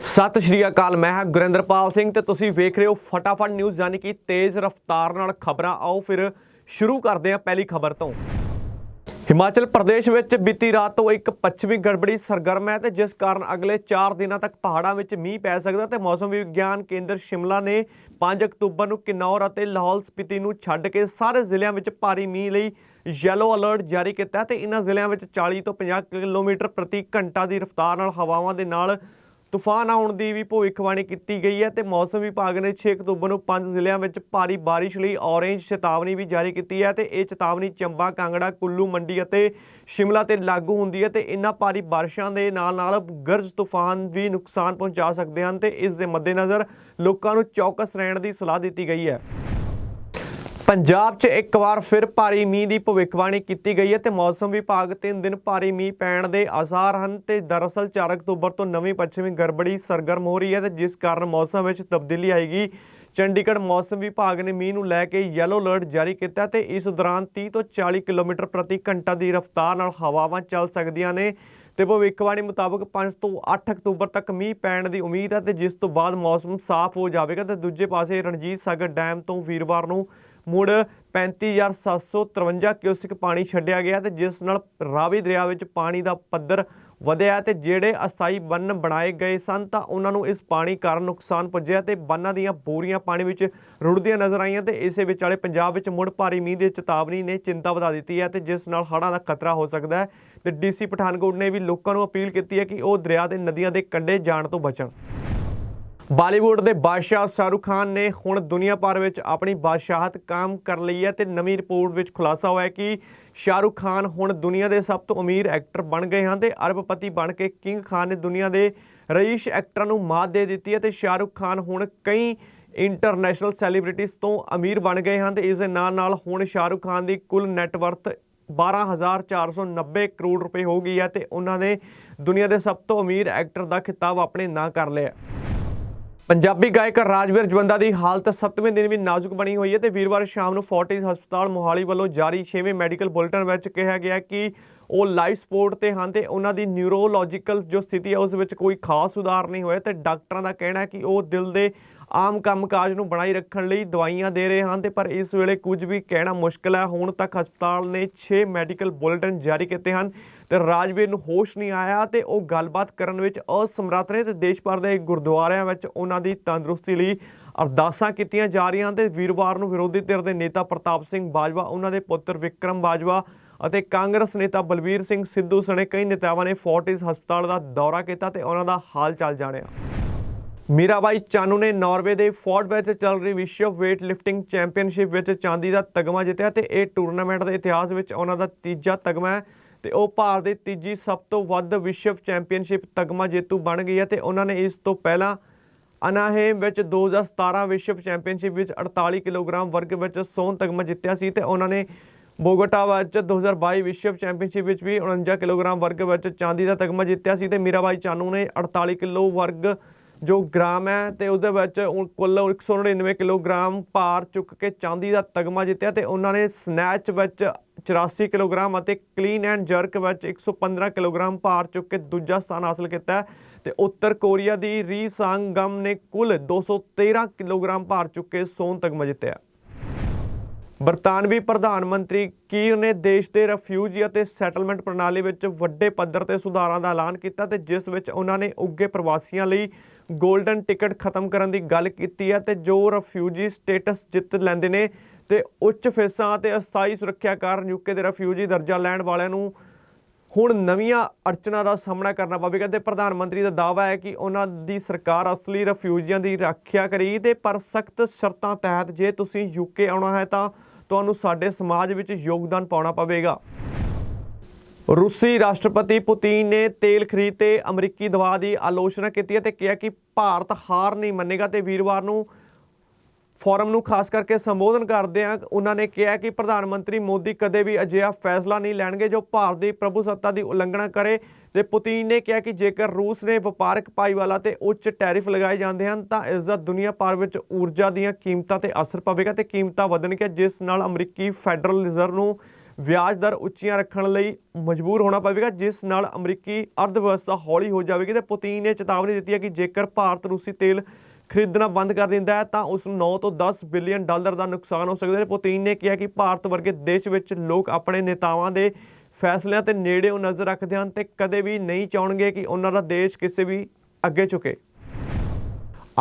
ਸਤਿ ਸ਼੍ਰੀ ਅਕਾਲ, ਮੈਂ ਹਾਂ ਗੁਰਿੰਦਰਪਾਲ ਸਿੰਘ ਤੇ ਤੁਸੀਂ ਵੇਖ ਰਹੇ ਹੋ ਫਟਾਫਟ ਨਿਊਜ਼ ਯਾਨੀ ਕਿ ਤੇਜ਼ ਰਫ਼ਤਾਰ ਨਾਲ ਖਬਰਾਂ। ਆਓ ਫਿਰ ਸ਼ੁਰੂ ਕਰਦੇ ਹਾਂ ਪਹਿਲੀ ਖਬਰ ਤੋਂ। ਹਿਮਾਚਲ ਪ੍ਰਦੇਸ਼ ਵਿੱਚ ਬੀਤੀ ਰਾਤ ਤੋਂ ਇੱਕ ਪੱਛਮੀ ਗੜਬੜੀ ਸਰਗਰਮ ਹੈ ਤੇ ਜਿਸ ਕਾਰਨ ਅਗਲੇ 4 ਦਿਨਾਂ ਤੱਕ ਪਹਾੜਾਂ ਵਿੱਚ ਮੀਂਹ ਪੈ ਸਕਦਾ ਤੇ ਮੌਸਮ ਵਿਗਿਆਨ ਕੇਂਦਰ ਸ਼ਿਮਲਾ ਨੇ 5 ਅਕਤੂਬਰ ਨੂੰ ਕਿਨੌਰ ਅਤੇ ਲਾਹੌਲ ਸਪੀਤੀ ਨੂੰ ਛੱਡ ਕੇ ਸਾਰੇ ਜ਼ਿਲ੍ਹਿਆਂ ਵਿੱਚ ਭਾਰੀ ਮੀਂਹ ਲਈ ਯੈਲੋ ਅਲਰਟ ਜਾਰੀ ਕੀਤਾ ਹੈ ਤੇ ਇਹਨਾਂ ਜ਼ਿਲ੍ਹਿਆਂ ਵਿੱਚ 40 ਤੋਂ 50 ਕਿਲੋਮੀਟਰ ਪ੍ਰਤੀ ਘੰਟਾ ਦੀ ਰਫ਼ਤਾਰ ਨਾਲ ਹਵਾਵਾਂ ਦੇ ਨਾਲ ਤੂਫਾਨ ਆਉਣ ਦੀ ਵੀ ਭਵਿੱਖਬਾਣੀ ਕੀਤੀ ਗਈ ਹੈ ਤੇ ਮੌਸਮ ਵਿਭਾਗ ਨੇ 6 ਅਕਤੂਬਰ ਨੂੰ ਪੰਜ ਜ਼ਿਲ੍ਹਿਆਂ ਵਿੱਚ ਭਾਰੀ ਬਾਰਿਸ਼ ਲਈ ਔਰੇਂਜ ਚੇਤਾਵਨੀ ਵੀ ਜਾਰੀ ਕੀਤੀ ਹੈ ਤੇ ਇਹ ਚੇਤਾਵਨੀ ਚੰਬਾ, ਕਾਂਗੜਾ, ਕੁੱਲੂ, ਮੰਡੀ ਅਤੇ ਸ਼ਿਮਲਾ ਤੇ ਲਾਗੂ ਹੁੰਦੀ ਹੈ ਤੇ ਇਨ੍ਹਾਂ ਭਾਰੀ ਬਾਰਿਸ਼ਾਂ ਦੇ ਨਾਲ ਨਾਲ ਗਰਜ ਤੂਫਾਨ ਵੀ ਨੁਕਸਾਨ ਪਹੁੰਚਾ ਸਕਦੇ ਹਨ ਤੇ ਇਸ ਦੇ ਮੱਦੇਨਜ਼ਰ ਲੋਕਾਂ ਨੂੰ ਚੌਕਸ ਰਹਿਣ ਦੀ ਸਲਾਹ ਦਿੱਤੀ ਗਈ ਹੈ। ਪੰਜਾਬ 'ਚ ਇੱਕ ਵਾਰ ਫਿਰ ਭਾਰੀ ਮੀਂਹ ਦੀ ਭਵਿੱਖਬਾਣੀ ਕੀਤੀ ਗਈ ਹੈ ਤੇ ਮੌਸਮ ਵਿਭਾਗ 3 ਦਿਨ ਭਾਰੀ ਮੀਂਹ ਪੈਣ ਦੇ ਆਸਾਰ ਹਨ ਤੇ ਦਰਅਸਲ 4 ਅਕਤੂਬਰ ਤੋਂ ਨਵੀਂ ਪੱਛਮੀ ਗੜਬੜੀ ਸਰਗਰਮ ਹੋ ਰਹੀ ਹੈ ਤੇ ਜਿਸ ਕਾਰਨ ਮੌਸਮ ਵਿੱਚ ਤਬਦੀਲੀ ਆਏਗੀ। ਚੰਡੀਗੜ੍ਹ ਮੌਸਮ ਵਿਭਾਗ ਨੇ ਮੀਂਹ ਨੂੰ ਲੈ ਕੇ ਯੈਲੋ ਅਲਰਟ ਜਾਰੀ ਕੀਤਾ ਤੇ ਇਸ ਦੌਰਾਨ 30 ਤੋਂ 40 ਕਿਲੋਮੀਟਰ ਪ੍ਰਤੀ ਘੰਟਾ ਦੀ ਰਫ਼ਤਾਰ ਨਾਲ ਹਵਾਵਾਂ ਚੱਲ ਸਕਦੀਆਂ ਨੇ ਤੇ ਭਵਿੱਖਬਾਣੀ ਮੁਤਾਬਕ 5 ਤੋਂ 8 ਅਕਤੂਬਰ ਤੱਕ ਮੀਂਹ ਪੈਣ ਦੀ ਉਮੀਦ ਹੈ ਤੇ ਜਿਸ ਤੋਂ ਬਾਅਦ ਮੌਸਮ ਸਾਫ਼ ਹੋ ਜਾਵੇਗਾ ਤੇ ਦੂਜੇ ਪਾਸੇ ਰਣਜੀਤ ਸਾਗਰ ਡੈਮ ਤੋਂ ਵੀਰਵਾਰ ਨੂੰ ਮੁੜ 35753 ਕਿਊਸਿਕ ਪਾਣੀ ਛੱਡਿਆ ਗਿਆ ਤੇ ਜਿਸ ਨਾਲ ਰਾਵੀ ਦਰਿਆ ਵਿੱਚ ਪਾਣੀ ਦਾ ਪੱਧਰ ਵਧਿਆ ਤੇ ਜਿਹੜੇ ਅਸਥਾਈ ਬੰਨ ਬਣਾਏ ਗਏ ਸਨ ਤਾਂ ਉਹਨਾਂ ਨੂੰ ਇਸ ਪਾਣੀ ਕਾਰਨ ਨੁਕਸਾਨ ਪੁੱਜਿਆ ਤੇ ਬੰਨਾਂ ਦੀਆਂ ਬੋਰੀਆਂ ਪਾਣੀ ਵਿੱਚ ਰੁੜਦੀਆਂ ਨਜ਼ਰ ਆਈਆਂ ਤੇ ਇਸੇ ਵਿਚਾਲੇ ਪੰਜਾਬ ਵਿੱਚ ਮੁੜ ਭਾਰੀ ਮੀਂਹ ਦੀ ਚੇਤਾਵਨੀ ਨੇ ਚਿੰਤਾ ਵਧਾ ਦਿੱਤੀ ਹੈ ਤੇ ਜਿਸ ਨਾਲ ਹੜ੍ਹਾਂ ਦਾ ਖਤਰਾ ਹੋ ਸਕਦਾ ਹੈ ਤੇ ਡੀਸੀ ਪਠਾਨਕੋਟ ਨੇ ਵੀ ਲੋਕਾਂ ਨੂੰ ਅਪੀਲ ਕੀਤੀ ਹੈ ਕਿ ਉਹ ਦਰਿਆ ਤੇ ਨਦੀਆਂ ਦੇ ਕੰਢੇ ਜਾਣ ਤੋਂ ਬਚਣ। ਬਾਲੀਵੁੱਡ ਦੇ ਬਾਦਸ਼ਾਹ ਸ਼ਾਹਰੁਖ ਖਾਨ ਨੇ ਹੁਣ ਦੁਨੀਆ ਭਰ ਵਿੱਚ ਆਪਣੀ ਬਾਦਸ਼ਾਹਤ ਕਾਇਮ ਕਰ ਲਈ ਹੈ ਤੇ ਨਵੀਂ ਰਿਪੋਰਟ ਵਿੱਚ ਖੁਲਾਸਾ ਹੋਇਆ ਹੈ ਕਿ ਸ਼ਾਹਰੁਖ ਖਾਨ ਹੁਣ ਦੁਨੀਆ ਦੇ ਸਭ ਤੋਂ ਅਮੀਰ ਐਕਟਰ ਬਣ ਗਏ ਹਨ ਤੇ ਅਰਬਪਤੀ ਬਣ ਕੇ ਕਿੰਗ ਖਾਨ ਨੇ ਦੁਨੀਆ ਦੇ ਰਈਸ਼ ਐਕਟਰਾਂ ਨੂੰ ਮਾਤ ਦੇ ਦਿੱਤੀ ਹੈ ਤੇ ਸ਼ਾਹਰੁਖ ਖਾਨ ਹੁਣ ਕਈ ਇੰਟਰਨੈਸ਼ਨਲ ਸੈਲੀਬ੍ਰਿਟੀਜ਼ ਤੋਂ ਅਮੀਰ ਬਣ ਗਏ ਹਨ ਤੇ ਇਸ ਦੇ ਨਾਲ ਨਾਲ ਹੁਣ ਸ਼ਾਹਰੁਖ ਖਾਨ ਦੀ ਕੁੱਲ ਨੈਟਵਰਥ 12490 ਕਰੋੜ ਰੁਪਏ ਹੋ ਗਈ ਹੈ ਤੇ ਉਹਨਾਂ ਨੇ ਦੁਨੀਆ ਦੇ ਸਭ ਤੋਂ ਅਮੀਰ ਐਕਟਰ ਦਾ ਖਿਤਾਬ ਆਪਣੇ ਨਾਂ ਕਰ ਲਿਆ ਪੰਜਾਬੀ ਗਾਇਕ ਰਾਜਵੀਰ ਜਵੰਦਾ ਦੀ ਹਾਲਤ 7ਵੇਂ ਦਿਨ ਵੀ ਨਾਜ਼ੁਕ ਬਣੀ ਹੋਈ ਹੈ ਤੇ ਵੀਰਵਾਰ ਸ਼ਾਮ ਨੂੰ ਫੋਰਟਿਸ ਹਸਪਤਾਲ ਮੋਹਾਲੀ ਵੱਲੋਂ ਜਾਰੀ 6ਵੇਂ ਮੈਡੀਕਲ ਬੁਲੇਟਿਨ ਵਿੱਚ ਕਿਹਾ ਗਿਆ ਕਿ ਉਹ ਲਾਈਫ ਸਪੋਰਟ ਤੇ ਹਨ ਤੇ ਉਹਨਾਂ ਦੀ ਨਿਊਰੋਲੋਜੀਕਲ ਜੋ ਸਥਿਤੀ ਹੈ ਉਸ ਵਿੱਚ ਕੋਈ ਖਾਸ ਸੁਧਾਰ ਨਹੀਂ ਹੋਇਆ ਤੇ ਡਾਕਟਰਾਂ ਦਾ ਕਹਿਣਾ ਹੈ ਕਿ ਉਹ ਦਿਲ ਦੇ ਆਮ ਕੰਮਕਾਜ ਨੂੰ ਬਣਾਈ ਰੱਖਣ ਲਈ ਦਵਾਈਆਂ ਦੇ ਰਹੇ ਹਨ ਤੇ ਪਰ ਇਸ ਵੇਲੇ ਕੁਝ ਵੀ ਕਹਿਣਾ ਮੁਸ਼ਕਲ ਹੈ। ਹੁਣ ਤੱਕ ਹਸਪਤਾਲ ਨੇ 6 ਮੈਡੀਕਲ ਬੁਲੇਟਿਨ ਜਾਰੀ ਕੀਤੇ ਹਨ ਤੇ ਰਾਜਵੀਰ ਨੂੰ ਹੋਸ਼ ਨਹੀਂ ਆਇਆ ਤੇ ਉਹ ਗੱਲਬਾਤ ਕਰਨ ਵਿੱਚ ਅਸਮਰੱਥ ਨੇ ਤੇ ਦੇਸ਼ ਭਰ ਦੇ ਗੁਰਦੁਆਰਿਆਂ ਵਿੱਚ ਉਹਨਾਂ ਦੀ ਤੰਦਰੁਸਤੀ ਲਈ ਅਰਦਾਸਾਂ ਕੀਤੀਆਂ ਜਾ ਰਹੀਆਂ ਹਨ ਤੇ ਵੀਰਵਾਰ ਨੂੰ ਵਿਰੋਧੀ ਧਿਰ ਦੇ ਨੇਤਾ ਪ੍ਰਤਾਪ ਸਿੰਘ ਬਾਜਵਾ, ਉਹਨਾਂ ਦੇ ਪੁੱਤਰ ਵਿਕਰਮ ਬਾਜਵਾ ਅਤੇ ਕਾਂਗਰਸ ਨੇਤਾ ਬਲਬੀਰ ਸਿੰਘ ਸਿੱਧੂ ਸਣੇ ਕਈ ਨੇਤਾਵਾਂ ਨੇ ਫੋਰਟਿਸ ਹਸਪਤਾਲ ਦਾ ਦੌਰਾ ਕੀਤਾ ਤੇ ਉਹਨਾਂ ਦਾ ਹਾਲ ਚਾਲ ਜਾਣਿਆ। ਮੀਰਾਬਾਈ ਚਾਨੂ ਨੇ ਨਾਰਵੇ ਦੇ ਫੋਰਟ ਵਿੱਚ ਚੱਲ ਰਹੀ ਵਿਸ਼ਵ ਵੇਟ ਲਿਫਟਿੰਗ ਚੈਂਪੀਅਨਸ਼ਿਪ ਵਿੱਚ ਚਾਂਦੀ ਦਾ ਤਗਮਾ ਜਿੱਤਿਆ ਤੇ ਇਹ ਟੂਰਨਾਮੈਂਟ ਦੇ ਇਤਿਹਾਸ ਵਿੱਚ ਉਹਨਾਂ ਦਾ ਤੀਜਾ ਤਗਮਾ ਹੈ ਤੇ ਉਹ ਭਾਰਤ ਦੀ ਤੀਜੀ ਸਭ ਤੋਂ ਵੱਧ ਵਿਸ਼ਵ ਚੈਂਪੀਅਨਸ਼ਿਪ ਤਗਮਾ ਜੇਤੂ ਬਣ ਗਈ ਹੈ ਤੇ ਉਹਨਾਂ ਨੇ ਇਸ ਤੋਂ ਪਹਿਲਾਂ ਅਨਾਹੇਮ ਵਿੱਚ 2017 ਵਿਸ਼ਵ ਚੈਂਪੀਅਨਸ਼ਿਪ ਵਿੱਚ 48 ਕਿਲੋਗ੍ਰਾਮ ਵਰਗ ਵਿੱਚ ਸੋਨ ਤਗਮਾ ਜਿੱਤਿਆ ਸੀ ਤੇ ਉਹਨਾਂ ਨੇ ਬੋਗਟਾ ਵਿੱਚ 2022 ਵਿਸ਼ਵ ਚੈਂਪੀਅਨਸ਼ਿਪ ਵਿੱਚ ਵੀ 49 ਕਿਲੋਗ੍ਰਾਮ ਵਰਗ ਵਿੱਚ ਚਾਂਦੀ ਦਾ ਤਗਮਾ ਜਿੱਤਿਆ ਸੀ ਤੇ ਮੀਰਾਬਾਈ ਚਾਨੂ ਨੇ 48 ਕਿਲੋ ਵਰਗ ਜੋ ਗ੍ਰਾਮ ਹੈ ਤੇ ਉਹਦੇ ਵਿੱਚ ਉਹ ਕੁੱਲ 199 ਕਿਲੋਗ੍ਰਾਮ ਭਾਰ ਚੁੱਕ ਕੇ ਚਾਂਦੀ ਦਾ ਤਗਮਾ ਜਿੱਤਿਆ ਤੇ ਉਹਨਾਂ ਨੇ ਸਨੈਚ ਵਿੱਚ 84 ਕਿਲੋਗ੍ਰਾਮ ਅਤੇ ਕਲੀਨ ਐਂਡ ਜਰਕ ਵਿੱਚ 115 ਕਿਲੋਗ੍ਰਾਮ ਭਾਰ ਚੁੱਕ ਕੇ ਦੂਜਾ ਸਥਾਨ ਹਾਸਲ ਕੀਤਾ ਹੈ ਤੇ ਉੱਤਰ ਕੋਰੀਆ ਦੀ ਰੀ ਸਾਂਗਮ ਨੇ ਕੁੱਲ 213 ਕਿਲੋਗ੍ਰਾਮ ਭਾਰ ਚੁੱਕ ਕੇ ਸੋਨ ਤਗਮਾ ਜਿੱਤਿਆ। ਬਰਤਾਨਵੀ ਪ੍ਰਧਾਨ ਮੰਤਰੀ ਕੀਰ ਨੇ ਦੇਸ਼ ਦੇ ਰਫਿਊਜੀ ਅਤੇ ਸੈਟਲਮੈਂਟ ਪ੍ਰਣਾਲੀ ਵਿੱਚ ਵੱਡੇ ਪੱਧਰ ਤੇ ਸੁਧਾਰਾਂ ਦਾ ਐਲਾਨ ਕੀਤਾ ਤੇ ਜਿਸ ਵਿੱਚ ਉਹਨਾਂ ਨੇ ਉੱਗੇ ਪ੍ਰਵਾਸੀਆਂ ਲਈ 골ਡਨ ਟਿਕਟ ਖਤਮ ਕਰਨ ਦੀ ਗੱਲ ਕੀਤੀ ਹੈ ਤੇ ਜੋ ਰਫਿਊਜੀ ਸਟੇਟਸ ਜਿੱਤ ਲੈਂਦੇ ਨੇ ਤੇ ਉੱਚ ਫੀਸਾਂ ਤੇ ਅਸਥਾਈ ਸੁਰੱਖਿਆ ਕਾਰਨ ਯੂਕੇ ਦੇ ਰਫਿਊਜੀ ਦਰਜਾ ਲੈਣ ਵਾਲਿਆਂ ਨੂੰ ਹੁਣ ਨਵੀਆਂ ਅੜਚਨਾਂ ਦਾ ਸਾਹਮਣਾ ਕਰਨਾ ਪਵੇਗਾ ਤੇ ਪ੍ਰਧਾਨ ਮੰਤਰੀ ਦਾ ਦਾਅਵਾ ਹੈ ਕਿ ਉਹਨਾਂ ਦੀ ਸਰਕਾਰ ਅਸਲੀ ਰਫਿਊਜੀਆਂ ਦੀ ਰੱਖਿਆ ਕਰੇਗੀ ਤੇ ਪਰ ਸਖਤ ਸ਼ਰਤਾਂ ਤਹਿਤ ਜੇ ਤੁਸੀਂ ਯੂਕੇ ਆਉਣਾ ਹੈ ਤਾਂ ਤੁਹਾਨੂੰ ਸਾਡੇ ਸਮਾਜ ਵਿੱਚ ਯੋਗਦਾਨ ਪਾਉਣਾ ਪਵੇਗਾ। ਰੂਸੀ ਰਾਸ਼ਟਰਪਤੀ ਪੁਤਿਨ ਨੇ ਤੇਲ ਖਰੀਦ ਤੇ ਅਮਰੀਕੀ ਦਵਾ ਦੀ ਆਲੋਚਨਾ ਕੀਤੀ ਹੈ ਤੇ ਕਿਹਾ ਕਿ ਭਾਰਤ ਹਾਰ ਨਹੀਂ ਮੰਨੇਗਾ ਤੇ ਵੀਰਵਾਰ ਨੂੰ ਫੋਰਮ ਨੂੰ ਖਾਸ ਕਰਕੇ ਸੰਬੋਧਨ ਕਰਦਿਆਂ ਉਹਨਾਂ ਨੇ ਕਿਹਾ ਕਿ ਪ੍ਰਧਾਨ ਮੰਤਰੀ ਮੋਦੀ ਕਦੇ ਵੀ ਅਜਿਹਾ ਫੈਸਲਾ ਨਹੀਂ ਲੈਣਗੇ ਜੋ ਭਾਰਤ ਦੀ ਪ੍ਰਭੂਸੱਤਾ ਦੀ ਉਲੰਘਣਾ ਕਰੇ। ਤੇ ਪੁਤਿਨ ਨੇ ਕਿਹਾ ਕਿ ਜੇਕਰ ਰੂਸ ਨੇ ਵਪਾਰਕ ਭਾਈਵਾਲਾ ਤੇ ਉੱਚ ਟੈਰਿਫ ਲਗਾਏ ਜਾਂਦੇ ਹਨ, ਤਾਂ ਇਸ ਦਾ ਦੁਨੀਆ ਭਰ ਵਿੱਚ ਊਰਜਾ ਦੀਆਂ ਕੀਮਤਾਂ ਤੇ ਅਸਰ ਪਵੇਗਾ ਤੇ ਕੀਮਤਾਂ ਵਧਣਗੀਆਂ, ਜਿਸ ਨਾਲ ਅਮਰੀਕੀ ਫੈਡਰਲ ਰਿਜ਼ਰਵ ਨੂੰ ਵਿਆਜ ਦਰ ਉੱਚੀਆਂ ਰੱਖਣ ਲਈ ਮਜਬੂਰ ਹੋਣਾ ਪਵੇਗਾ, ਜਿਸ ਨਾਲ ਅਮਰੀਕੀ ਅਰਥ ਵਿਵਸਥਾ ਹੌਲੀ ਹੋ ਜਾਵੇਗੀ ਤੇ ਪੁਤਿਨ ਨੇ ਚੇਤਾਵਨੀ ਦਿੱਤੀ ਹੈ ਕਿ ਜੇਕਰ ਭਾਰਤ ਰੂਸੀ ਤੇਲ ਖਰੀਦਣਾ ਬੰਦ ਕਰ ਦਿੰਦਾ ਹੈ, ਤਾਂ ਉਸ ਨੂੰ 9 ਤੋਂ 10 ਬਿਲੀਅਨ ਡਾਲਰ ਦਾ ਨੁਕਸਾਨ ਹੋ ਸਕਦਾ ਹੈ। ਪੁਤਿਨ ਨੇ ਕਿਹਾ ਕਿ ਭਾਰਤ ਵਰਗੇ ਦੇਸ਼ ਵਿੱਚ ਲੋਕ ਆਪਣੇ ਨੇਤਾਵਾਂ ਦੇ ਫੈਸਲਿਆਂ ਤੇ ਨੇੜਿਓਂ ਨਜ਼ਰ ਰੱਖਦੇ ਹਨ ਤੇ ਕਦੇ ਵੀ ਨਹੀਂ ਚਾਹਣਗੇ ਕਿ ਉਹਨਾਂ ਦਾ ਦੇਸ਼ ਕਿਸੇ ਵੀ ਅੱਗੇ ਝੁਕੇ।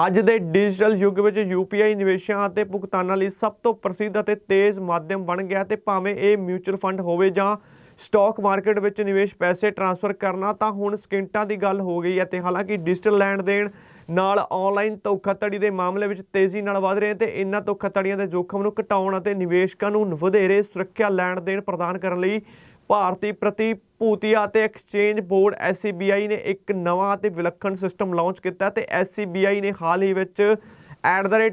ਅੱਜ ਦੇ ਡਿਜੀਟਲ ਯੁੱਗ ਵਿੱਚ UPI ਨਿਵੇਸ਼ਾਂ ਅਤੇ ਭੁਗਤਾਨਾਂ ਲਈ ਸਭ ਤੋਂ ਪ੍ਰਸਿੱਧ ਅਤੇ ਤੇਜ਼ ਮਾਧਿਅਮ ਬਣ ਗਿਆ ਤੇ ਭਾਵੇਂ ਇਹ ਮਿਊਚੁਅਲ ਫੰਡ ਹੋਵੇ ਜਾਂ ਸਟਾਕ ਮਾਰਕੀਟ ਵਿੱਚ ਨਿਵੇਸ਼ ਪੈਸੇ ਟ੍ਰਾਂਸਫਰ ਕਰਨਾ ਤਾਂ ਹੁਣ ਸਕਿੰਟਾਂ ਦੀ ਗੱਲ ਹੋ ਗਈ ਹੈ ਤੇ ਹਾਲਾਂਕਿ ਡਿਜੀਟਲ ਲੈਣ ਦੇਣ ਨਾਲ ਆਨਲਾਈਨ ਧੋਖਾਧੜੀ ਦੇ ਮਾਮਲੇ ਵਿੱਚ ਤੇਜ਼ੀ ਨਾਲ ਵਧ ਰਹੇ ਤੇ ਇਨ੍ਹਾਂ ਧੋਖਾਧੜੀਆਂ ਦੇ ਜੋਖਮ ਨੂੰ ਘਟਾਉਣ ਅਤੇ ਨਿਵੇਸ਼ਕਾਂ ਨੂੰ ਵਧੇਰੇ ਸੁਰੱਖਿਆ ਲੈਣ ਦੇਣ ਪ੍ਰਦਾਨ ਕਰਨ ਲਈ ਭਾਰਤੀ ਪ੍ਰਤੀਭੂਤੀਆਂ ਅਤੇ ਐਕਸਚੇਂਜ ਬੋਰਡ SCBI ਨੇ ਇੱਕ ਨਵਾਂ ਅਤੇ ਵਿਲੱਖਣ ਸਿਸਟਮ ਲਾਂਚ ਕੀਤਾ ਹੈ ਤੇ SCBI ਨੇ ਹਾਲ ਹੀ ਵਿੱਚ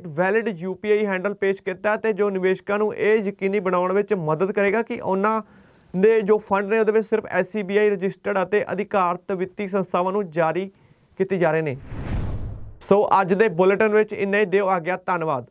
ਵੈਲਿਡ UPI ਹੈਂਡਲ ਪੇਸ਼ ਕੀਤਾ ਹੈ ਤੇ ਜੋ ਨਿਵੇਸ਼ਕਾਂ ਨੂੰ ਇਹ ਯਕੀਨੀ ਬਣਾਉਣ ਵਿੱਚ ਮਦਦ ਕਰੇਗਾ ਕਿ ਉਹਨਾਂ ਦੇ ਜੋ ਫੰਡ ਨੇ ਉਹਦੇ ਵਿੱਚ ਸਿਰਫ SCBI ਰਜਿਸਟਰਡ ਅਤੇ ਅਧਿਕਾਰਤ ਵਿੱਤੀ ਸੰਸਥਾਵਾਂ ਨੂੰ ਜਾਰੀ ਕੀਤੇ ਜਾ ਰਹੇ ਨੇ। ਸੋ ਅੱਜ ਦੇ ਬੁਲੇਟਿਨ ਵਿੱਚ ਇੰਨਾ ਹੀ। ਦਿਓ ਆ ਗਿਆ ਧੰਨਵਾਦ।